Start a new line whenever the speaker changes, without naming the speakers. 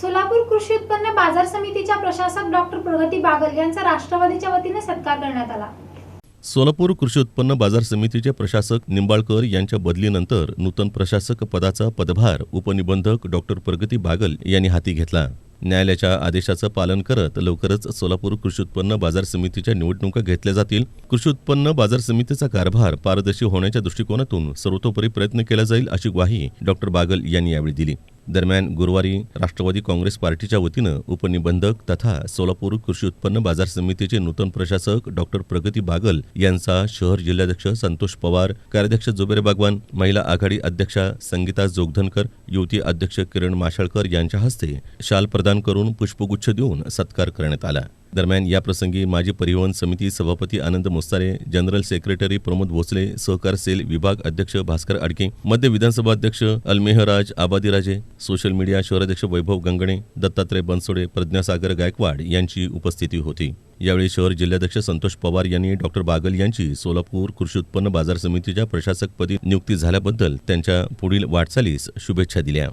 सोलापूर कृषी उत्पन्न बाजार समितीच्या प्रशासक डॉक्टर प्रगती बागल यांचा राष्ट्रवादीच्या वतीने सत्कार करण्यात आला.
सोलापूर कृषी उत्पन्न बाजार समितीचे प्रशासक निंबाळकर यांच्या बदलीनंतर नूतन प्रशासक पदाचा पदभार उपनिबंधक डॉक्टर प्रगती बागल यांनी हाती घेतला. न्यायालयाच्या आदेशाचं पालन करत लवकरच सोलापूर कृषी उत्पन्न बाजार समितीच्या निवडणुका घेतल्या जातील. कृषी उत्पन्न बाजार समितीचा कारभार पारदर्शी होण्याच्या दृष्टिकोनातून सर्वतोपरी प्रयत्न केला जाईल अशी ग्वाही डॉक्टर बागल यांनी यावेळी दिली. दरम्यान गुरुवारी राष्ट्रवादी काँग्रेस पार्टीच्या वतीनं उपनिबंधक तथा सोलापूर कृषी उत्पन्न बाजार समितीचे नूतन प्रशासक डॉक्टर प्रगती बागल यांचा शहर जिल्हाध्यक्ष संतोष पवार कार्याध्यक्ष जुबेर बागवान महिला आघाडी अध्यक्षा संगीता जोगधनकर युवती अध्यक्ष किरण माशाळकर यांच्या हस्ते शाल प्रदान करून पुष्पगुच्छ देऊन सत्कार करण्यात आला. दरम्यान याप्रसंगी माजी परिवहन समिती सभापती आनंद मोस्तारे जनरल सेक्रेटरी प्रमोद भोसले सहकार सेल विभाग अध्यक्ष भास्कर आडके मध्य विधानसभा अध्यक्ष अल्मेहराज आबादीराजे सोशल मीडिया शहराध्यक्ष वैभव गंगणे दत्तात्रय बनसोडे प्रज्ञासागर गायकवाड यांची उपस्थिती होती. यावेळी शहर जिल्हाध्यक्ष संतोष पवार यांनी डॉक्टर बागल यांची सोलापूर कृषी उत्पन्न बाजार समितीच्या प्रशासकपदी नियुक्ती झाल्याबद्दल त्यांच्या पुढील वाटचालीस शुभेच्छा दिल्या.